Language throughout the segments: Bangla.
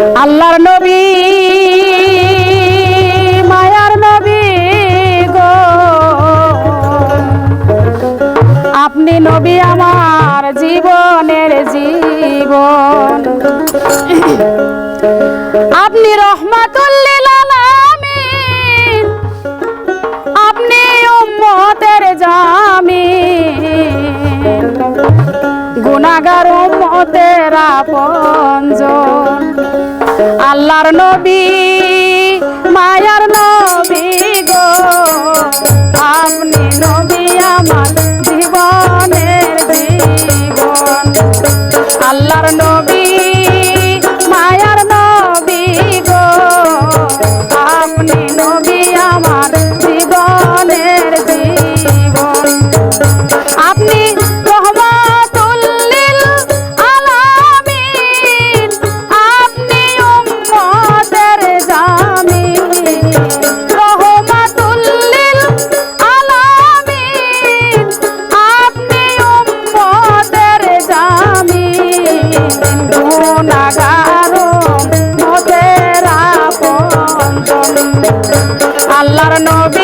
আল্লাহর নবী, মায়ার নবী গো। আপনি নবী আমার জীবনের জীবন। আপনি রহমাতুল্লিল আলামিন। আপনি উম্মতের জামিন। গুনাগার উম্মতের আপনজন। আল্লাহর নবী মায়ার নবী গো। আপনি নবী আমার জীবনের জীবন আল্লাহর নবী আল্লাহর নবী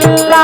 la